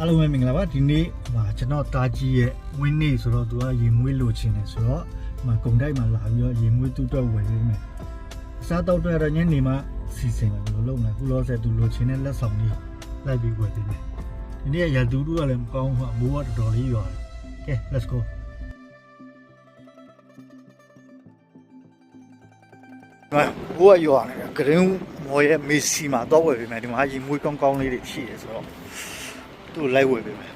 အားလုံးပဲမင်္ဂလာပါဒီနေ့ဟိုကျွန်တော်တာကြီးရဲ့ဝင်းနေ့ဆိုတော့သူကရေမွေးလိုချင်တယ်ဆိုတော့ဟိုကုံတိုက်မှာလာပြီးတော့ရေမွေးတူတော့ဝယ်ပေးမယ်အစားတော့တော့ညနေမှစီစဉ်မယ်ဘယ်လိုလုပ်မလဲခုလောဆယ်သူလိုချင်တဲ့လက်ဆောင်လေးလိုက်ပြီးဝယ်ပေးမယ်ဒီနေ့ရတူတူကလည်းမကောင်းဘူးအမိုးကတော်တော်လေးရွာတယ်ကဲ let's go ဘိုးကရွာနေတယ်ဂရင်းမော်ရဲ့မေစီမှာတော့ဝယ်ပေးမယ်ဒီမှာရေမွေးကောင်းကောင်းလေးတွေရှိတယ်ဆိုတော့ သူ့ကိုလိုက်ဝယ်ပေးမယ်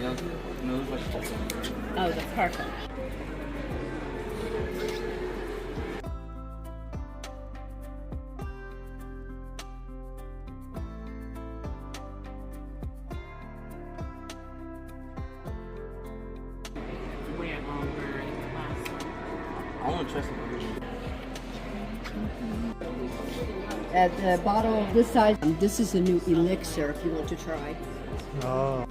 Yeah, knows what she's doing. Oh, that's perfect. Where longer in the last one. I want to try some. At the bottle of this size, this is a new elixir if you want to try. Oh,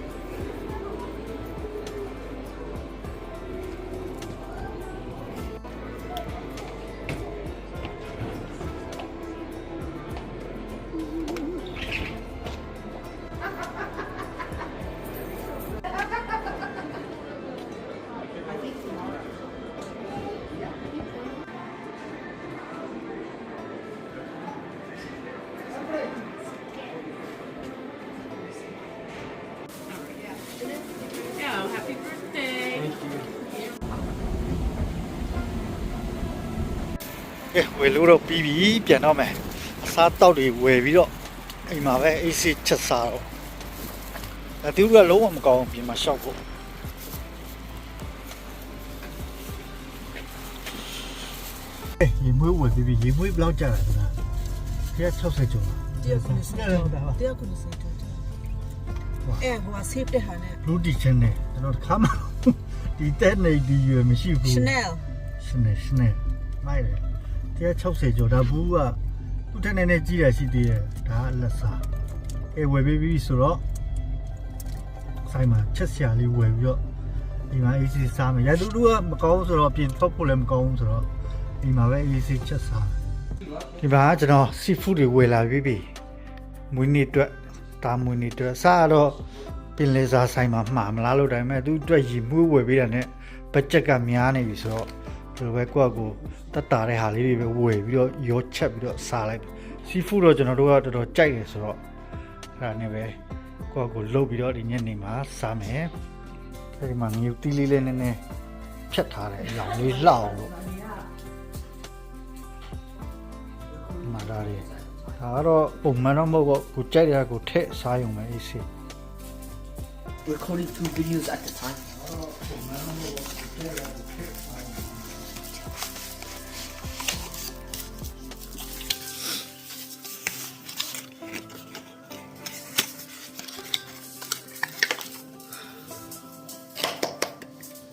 ကဲဝယ်လို့တော့ပြီးပြီပြန်တော့မယ်အစားတောက်တွေဝယ်ပြီးတော့အိမ်မှာပဲအေးစစ်ချက်စားတော့အဲသူတို့ကလုံးဝမကောင်းဘူးပြင်မှာရှောက်ဖို့အေးရေမွေးဝယ်ပြီးပြီရေမွေးဘယ်လောက်ကြာလဲကွာ160ကျော်လားတရားကုနေစေဟုတ်တယ်ဟုတ်တယ်တရားကုနေစေတော့အဲဟိုဆေးတဲ့ဟာနဲ့ဘလူးတီချန်နဲ့ကျွန်တော်တစ်ခါမှဒီတက်နေဒီရွယ်မရှိဘူး Chanel ရှနေရှနေမိုက်တယ် 160ကျော်ဒါဘူးကသူ့ထက်နေနေကြီးရရှိသေးတယ်ဒါအလက်စားအဲဝယ်ပေးပြီဆိုတော့ဆိုင်မှာချက်စရာလေးဝယ်ပြီးတော့ဒီမှာ AC စားမယ်ရတူတူကမကောင်းဆိုတော့ပြင်ထုတ်ဖို့လည်းမကောင်းဆိုတော့ဒီမှာပဲ AC ချက်စားဒီမှာကျွန်တော် seafood တွေဝယ်လာပြီပြီမွေးနေ့အတွက်ဒါမွေးနေ့အတွက်စားတော့ပင်လေစာဆိုင်မှာမှာမလားလို့ဒါပေမဲ့သူအတွက်ရီမွေးဝယ်ပေးတာနဲ့ဘတ်ဂျက်ကများနေပြီဆိုတော့ ဒီလိုပဲကိုယ့်အကိုတက်တာတဲ့ဟာလေးတွေပဲဝယ်ပြီးတော့ရောချက်ပြီးတော့စားလိုက် seafood တော့ကျွန်တော်တို့ကတော်တော်ကြိုက်တယ်ဆိုတော့အဲ့ဒါနဲ့ပဲကိုယ့်အကိုလုတ်ပြီးတော့ဒီညနေမှာစားမယ်အဲဒီမှာငြူတီးလေးလေးနည်းနည်းဖြတ်ထားတယ်အရောင်လေးလှအောင်လို့ဒီမှာဒါလေးဒါကတော့ပုံမှန်တော့မဟုတ်တော့ကိုကြိုက်တဲ့ဟာကိုထည့်စားရုံပဲအေးစေး Recording two videos at the time.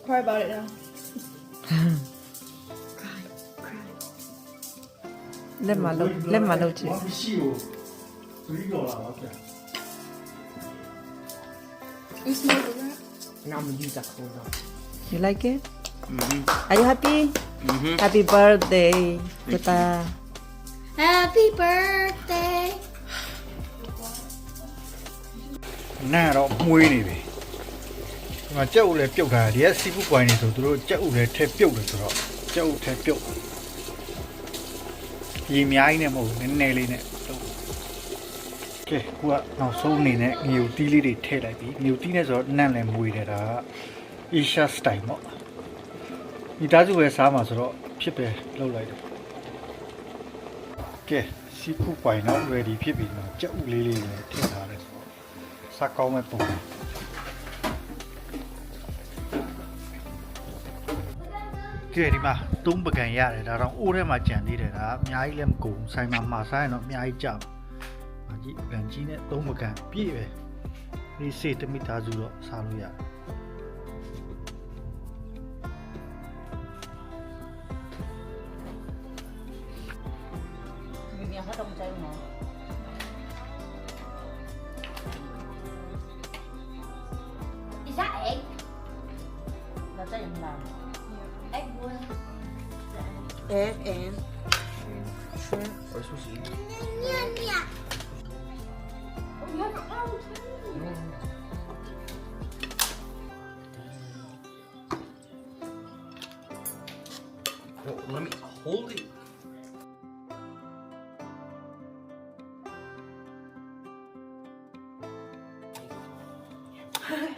Cry about it now. cry, cry. Let my look. Let my look. You smell the rat? Now I'm gonna use that cold up. You like it? Mhm. Are you happy? Mhm. Happy birthday, Kuta. Happy birthday. หน้าเรามุ้ยนี่พี่ ဒီမှာကြက်ဥလည်းပြုတ်ထားတယ်ဒီကစီဖူးပွိုင်းနေဆိုသူတို့ကြက်ဥလည်းထည့်ပြုတ်တယ်ဆိုတော့ကြက်ဥထည့်ပြုတ်ရေအများကြီးနဲ့မဟုတ်ဘူးနည်းနည်းလေးနဲ့လုပ်ကဲခုကနောက်ဆုံးအနေနဲ့ငြူတီးလေးတွေထည့်လိုက်ပြီငြူတီးနဲ့ဆိုတော့နန့်လည်းမွေတယ်ဒါက Asia style ပေါ့ဒီသားစုပဲစားမှာဆိုတော့ဖြစ်ပဲလုပ်လိုက်တယ်ကဲစီဖူးပွိုင်းတော့ ready ဖြစ်ပြီဒီမှာကြက်ဥလေးလေးလည်းထည့်ထားတယ်ဆိုတော့စားကောင်းမဲ့ပုံ ကဲဒီမှာသုံးပကံရတယ်ဒါတော့အိုးထဲမှာကြံသေးတယ်ဒါအများကြီးလည်းမကုန်ဘူးဆိုင်မှာမှာစားရင်တော့အများကြီးကြာမှာကြည့်ပကံကြီးနဲ့သုံးပကံပြည့်ပဲဒီစေတမိသားစုတော့စားလို့ရတယ် Is that egg and shrimp. Or sushi. Yeah, yeah. You have your own let me hold it.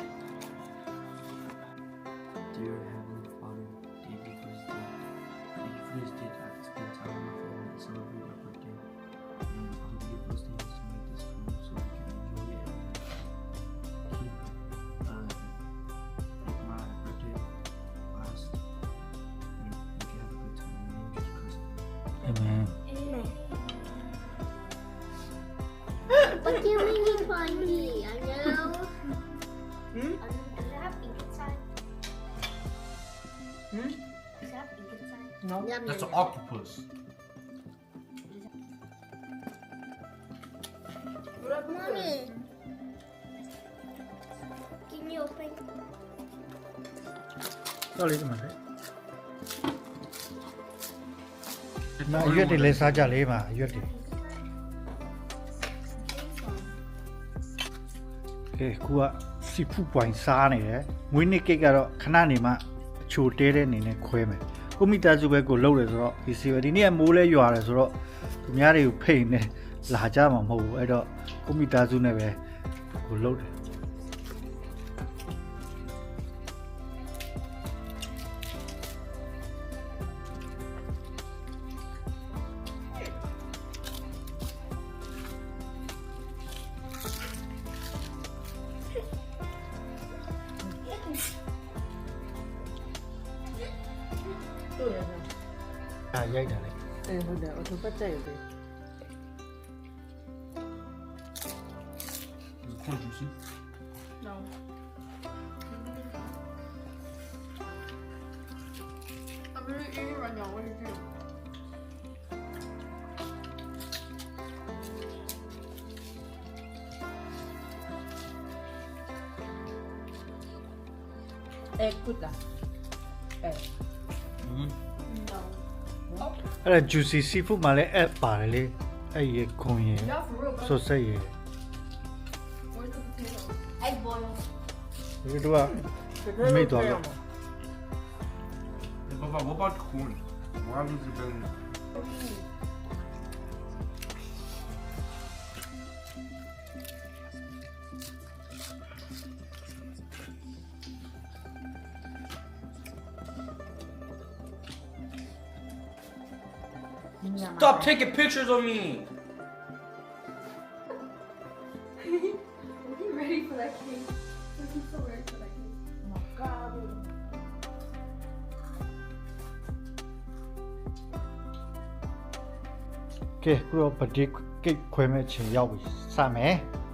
funny. I know. Hmm? Hmm? No, that's an octopus. Mommy, can you open? Sorry. Nah, iya di les aja lima, iya. ကြလေးပါအရွက်တွေကဲကူကစီဖူပွိုင်စားနေတယ်မွေးနေ့ကိတ်ကတော့ခဏနေမှအချိုတဲတဲ့အနေနဲ့ခွဲမယ်ကိုမိသားစုပဲကိုလှုပ်တယ်ဆိုတော့ဒီစီပဲဒီနေ့ကမိုးလဲရွာတယ်ဆိုတော့သူများတွေကိုဖိတ်နေလာကြမှာမဟုတ်ဘူးအဲ့တော့ကိုမိသားစုနဲ့ပဲကိုလှုပ်တယ် શું એને હા જાય એ બધા બધું પચાવી દે Quite juicy. Não. I'm really eating É. Egg. Mm-hmm. အဲ့ဒါ juicy seafood မှာလည်း add ပါတယ်လေအဲ့ဒီခွန်ရယ် Yeah, for real. But ဆိုဆက်ရယ် where's the potato? Egg boil. ဒီတော့က Made of it. What about, what about corn? Why haven't you been? Stop taking pictures of me. you ready for that cake? Okay,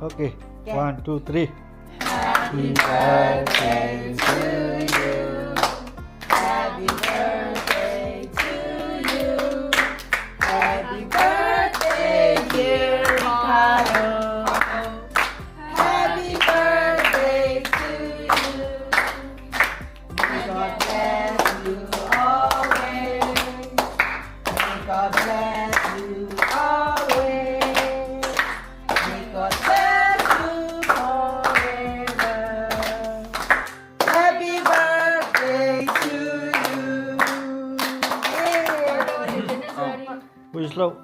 Okay. Yeah. One, two, three. Happy birthday to you. Happy birthday. We're slow.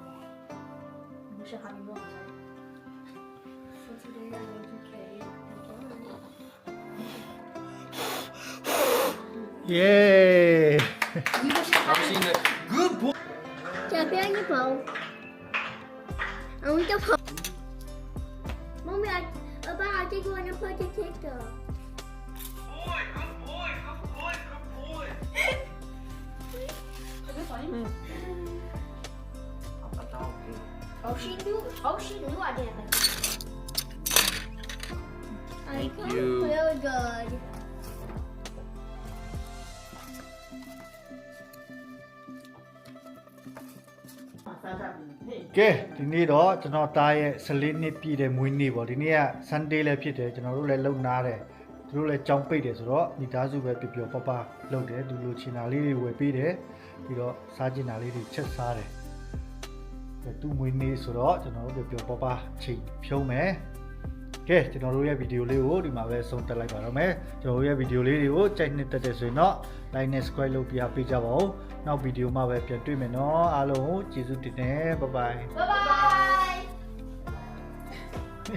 Yay! I've seen. Good boy. Já peguei o pau. Mommy, I, Papa, I think you want to put the TikTok. Boy, good boy, good boy, good boy. Is it funny? Oh, she knew. Oh, she knew I didn't. Like it. I Thank you. Really good. ကဲဒီနေ့တော့ကျွန်တော်တားရဲ့14နှစ်ပြည့်တဲ့မွေးနေ့ပေါ့ဒီနေ့က Sunday လည်းဖြစ်တယ်ကျွန်တော်တို့လည်းလုံနာတယ်သူတို့လည်းကြောင်းပိတ်တယ်ဆိုတော့မိသားစုပဲပျော်ပျော်ပပလုပ်တယ်သူလိုချင်တာလေးတွေဝယ်ပေးတယ်ပြီးတော့စားချင်တာလေးတွေချက်စားတယ်ကဲ သူ့မွေးနေ့ဆိုတော့ကျွန်တော်တို့ပြောပပချိန်ဖြုံးမယ်ကဲကျွန်တော်တို့ရဲ့ဗီဒီယိုလေးကိုဒီမှာပဲဆုံးတက်လိုက်ပါတော့မယ်ကျွန်တော်တို့ရဲ့ဗီဒီယိုလေးတွေကိုကြိုက်နှစ်သက်တဲ့ဆိုရင်တော့ like နဲ့ subscribe လုပ်ပြပေးကြပါဦးနောက်ဗီဒီယိုမှာပဲပြန်တွေ့မယ်နော်အားလုံးကိုကျေးဇူးတင်တယ် bye bye Bye bye.